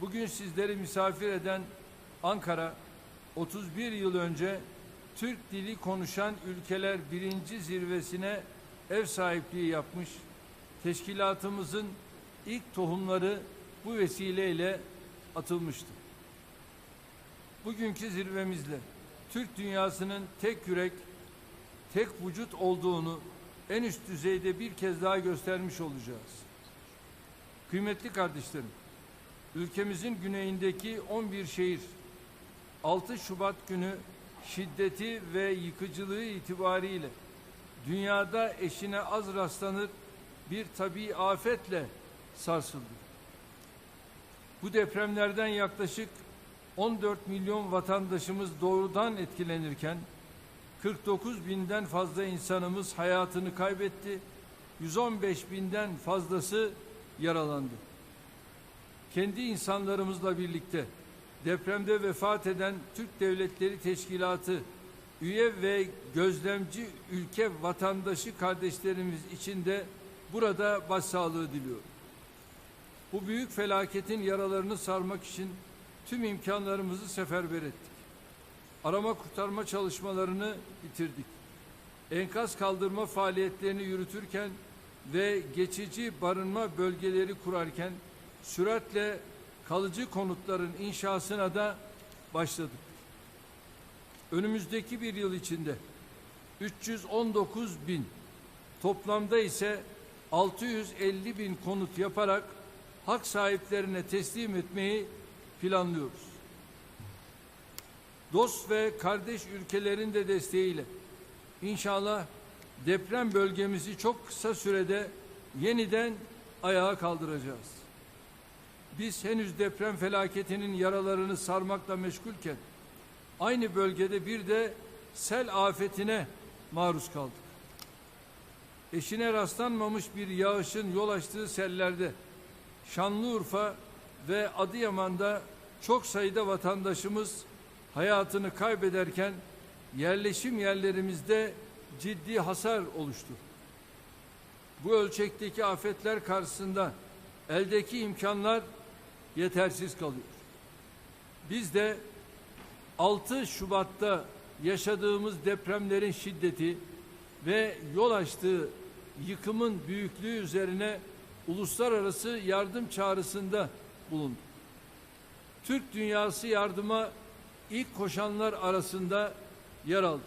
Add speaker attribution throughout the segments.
Speaker 1: bugün sizleri misafir eden Ankara 31 yıl önce Türk dili konuşan ülkeler birinci zirvesine ev sahipliği yapmış. Teşkilatımızın ilk tohumları bu vesileyle atılmıştı. Bugünkü zirvemizle Türk dünyasının tek yürek, tek vücut olduğunu en üst düzeyde bir kez daha göstermiş olacağız. Kıymetli kardeşlerim, ülkemizin güneyindeki 11 şehir 6 Şubat günü şiddeti ve yıkıcılığı itibariyle dünyada eşine az rastlanır bir tabii afetle sarsıldı. Bu depremlerden yaklaşık 14 milyon vatandaşımız doğrudan etkilenirken 49 binden fazla insanımız hayatını kaybetti. 115 binden fazlası yaralandı. Kendi insanlarımızla birlikte depremde vefat eden Türk Devletleri Teşkilatı üye ve gözlemci ülke vatandaşı kardeşlerimiz için de burada başsağlığı diliyorum. Bu büyük felaketin yaralarını sarmak için tüm imkanlarımızı seferber ettik. Arama kurtarma çalışmalarını bitirdik. Enkaz kaldırma faaliyetlerini yürütürken ve geçici barınma bölgeleri kurarken süratle kalıcı konutların inşasına da başladık. Önümüzdeki bir yıl içinde 319 bin toplamda ise 650 bin konut yaparak hak sahiplerine teslim etmeyi planlıyoruz. Dost ve kardeş ülkelerin de desteğiyle inşallah deprem bölgemizi çok kısa sürede yeniden ayağa kaldıracağız. Biz henüz deprem felaketinin yaralarını sarmakla meşgulken aynı bölgede bir de sel afetine maruz kaldık. Eşine rastlanmamış bir yağışın yol açtığı sellerde Şanlıurfa ve Adıyaman'da çok sayıda vatandaşımız hayatını kaybederken yerleşim yerlerimizde ciddi hasar oluştu. Bu ölçekteki afetler karşısında eldeki imkanlar yetersiz kalıyor. Biz de 6 Şubat'ta yaşadığımız depremlerin şiddeti ve yol açtığı yıkımın büyüklüğü üzerine uluslararası yardım çağrısında bulunduk. Türk dünyası yardıma ilk koşanlar arasında yer aldı.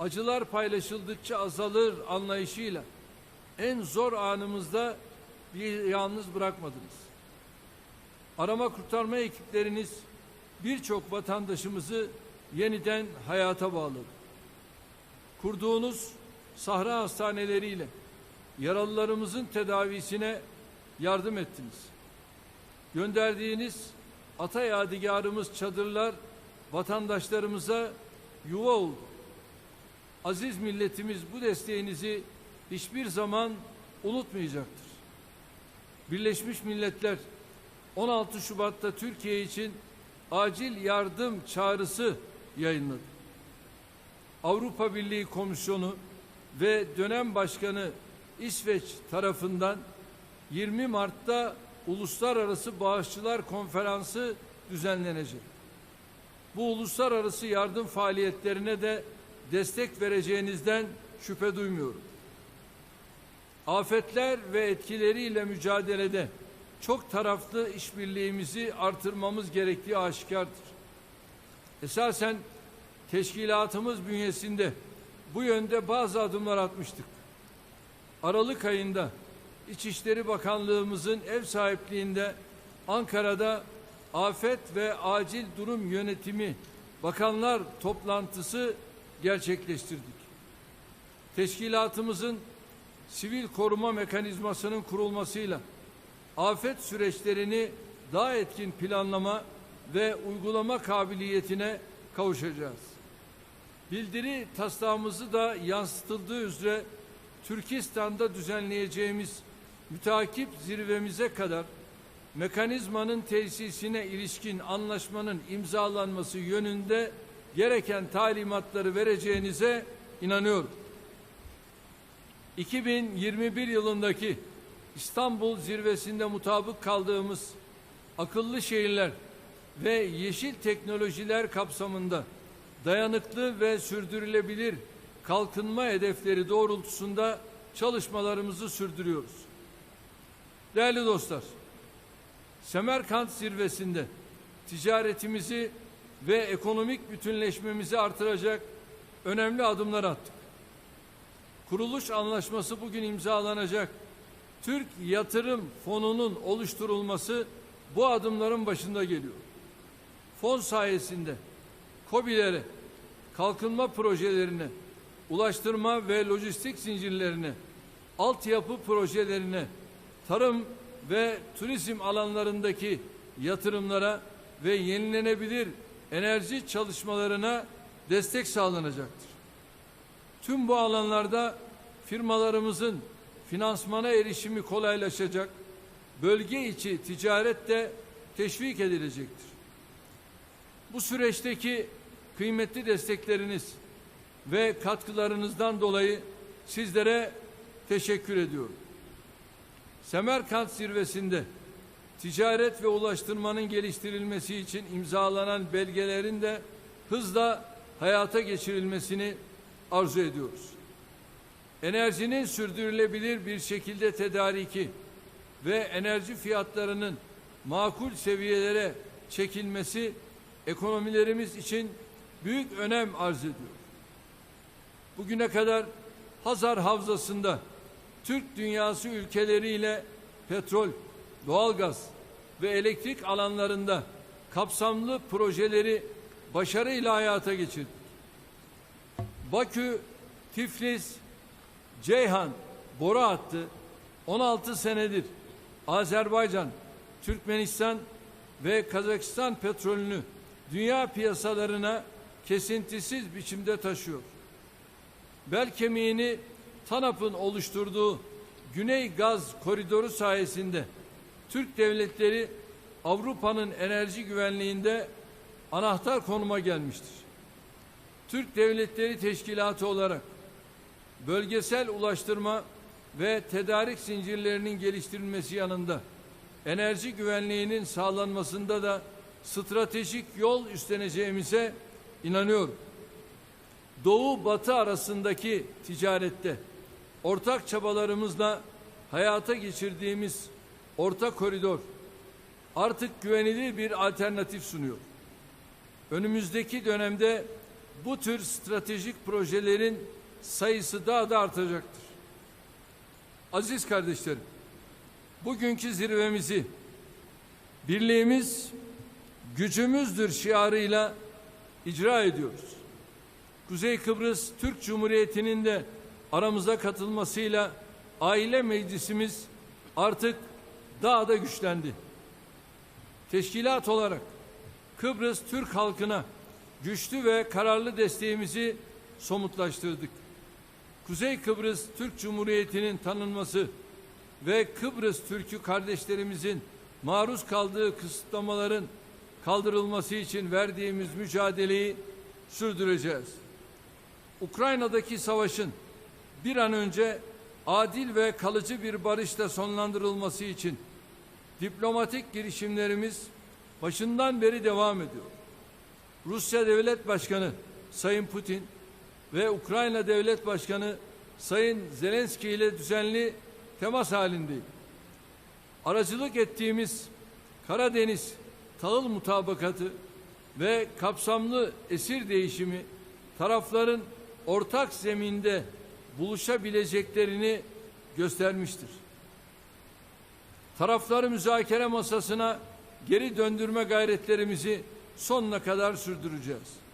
Speaker 1: Acılar paylaşıldıkça azalır anlayışıyla en zor anımızda bir yalnız bırakmadınız. Arama kurtarma ekipleriniz birçok vatandaşımızı yeniden hayata bağladı. Kurduğunuz sahra hastaneleriyle yaralılarımızın tedavisine yardım ettiniz. Gönderdiğiniz ata yadigarımız çadırlar vatandaşlarımıza yuva oldu. Aziz milletimiz bu desteğinizi hiçbir zaman unutmayacaktır. Birleşmiş Milletler 16 Şubat'ta Türkiye için acil yardım çağrısı yayınladı. Avrupa Birliği Komisyonu ve dönem başkanı İsveç tarafından 20 Mart'ta Uluslararası Bağışçılar Konferansı düzenlenecek. Bu uluslararası yardım faaliyetlerine de destek vereceğinizden şüphe duymuyorum. Afetler ve etkileriyle mücadelede çok taraflı işbirliğimizi artırmamız gerektiği aşikardır. Esasen teşkilatımız bünyesinde bu yönde bazı adımlar atmıştık. Aralık ayında İçişleri Bakanlığımızın ev sahipliğinde Ankara'da Afet ve Acil Durum Yönetimi Bakanlar toplantısı gerçekleştirdik. Teşkilatımızın sivil koruma mekanizmasının kurulmasıyla afet süreçlerini daha etkin planlama ve uygulama kabiliyetine kavuşacağız. Bildiri taslağımızı da yansıtıldığı üzere Türkistan'da düzenleyeceğimiz mütakip zirvemize kadar mekanizmanın tesisine ilişkin anlaşmanın imzalanması yönünde gereken talimatları vereceğinize inanıyorum. 2021 yılındaki İstanbul zirvesinde mutabık kaldığımız akıllı şehirler ve yeşil teknolojiler kapsamında dayanıklı ve sürdürülebilir kalkınma hedefleri doğrultusunda çalışmalarımızı sürdürüyoruz. Değerli dostlar, Semerkant zirvesinde ticaretimizi ve ekonomik bütünleşmemizi artıracak önemli adımlar attık. Kuruluş anlaşması bugün imzalanacak. Türk Yatırım Fonu'nun oluşturulması bu adımların başında geliyor. Fon sayesinde KOBİ'lere, kalkınma projelerine, ulaştırma ve lojistik zincirlerine, altyapı projelerine, tarım ve turizm alanlarındaki yatırımlara ve yenilenebilir enerji çalışmalarına destek sağlanacaktır. Tüm bu alanlarda firmalarımızın finansmana erişimi kolaylaşacak, bölge içi ticaret de teşvik edilecektir. Bu süreçteki kıymetli destekleriniz ve katkılarınızdan dolayı sizlere teşekkür ediyorum. Semerkant zirvesinde ticaret ve ulaştırmanın geliştirilmesi için imzalanan belgelerin de hızla hayata geçirilmesini arzu ediyoruz. Enerjinin sürdürülebilir bir şekilde tedariki ve enerji fiyatlarının makul seviyelere çekilmesi ekonomilerimiz için büyük önem arz ediyor. Bugüne kadar Hazar Havzası'nda Türk dünyası ülkeleriyle petrol, doğalgaz ve elektrik alanlarında kapsamlı projeleri başarıyla hayata geçirdik. Bakü, Tiflis, Ceyhan boru hattı 16 senedir Azerbaycan, Türkmenistan ve Kazakistan petrolünü dünya piyasalarına kesintisiz biçimde taşıyor. Bel kemiğini TANAP'ın oluşturduğu Güney Gaz Koridoru sayesinde Türk devletleri Avrupa'nın enerji güvenliğinde anahtar konuma gelmiştir. Türk Devletleri Teşkilatı olarak bölgesel ulaştırma ve tedarik zincirlerinin geliştirilmesi yanında enerji güvenliğinin sağlanmasında da stratejik yol üstleneceğimize inanıyorum. Doğu Batı arasındaki ticarette ortak çabalarımızla hayata geçirdiğimiz orta koridor artık güvenilir bir alternatif sunuyor. Önümüzdeki dönemde bu tür stratejik projelerin sayısı daha da artacaktır. Aziz kardeşlerim, bugünkü zirvemizi birliğimiz gücümüzdür şiarıyla icra ediyoruz. Kuzey Kıbrıs Türk Cumhuriyeti'nin de aramıza katılmasıyla aile meclisimiz artık daha da güçlendi. Teşkilat olarak Kıbrıs Türk halkına güçlü ve kararlı desteğimizi somutlaştırdık. Kuzey Kıbrıs Türk Cumhuriyeti'nin tanınması ve Kıbrıs Türk'ü kardeşlerimizin maruz kaldığı kısıtlamaların kaldırılması için verdiğimiz mücadeleyi sürdüreceğiz. Ukrayna'daki savaşın bir an önce adil ve kalıcı bir barışla sonlandırılması için diplomatik girişimlerimiz başından beri devam ediyor. Rusya Devlet Başkanı Sayın Putin ve Ukrayna Devlet Başkanı Sayın Zelenski ile düzenli temas halindeyim. Aracılık ettiğimiz Karadeniz tahıl mutabakatı ve kapsamlı esir değişimi tarafların ortak zeminde buluşabileceklerini göstermiştir. Tarafları müzakere masasına geri döndürme gayretlerimizi sonuna kadar sürdüreceğiz.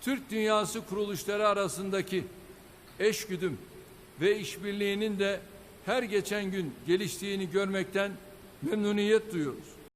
Speaker 1: Türk dünyası kuruluşları arasındaki eşgüdüm ve işbirliğinin de her geçen gün geliştiğini görmekten memnuniyet duyuyoruz.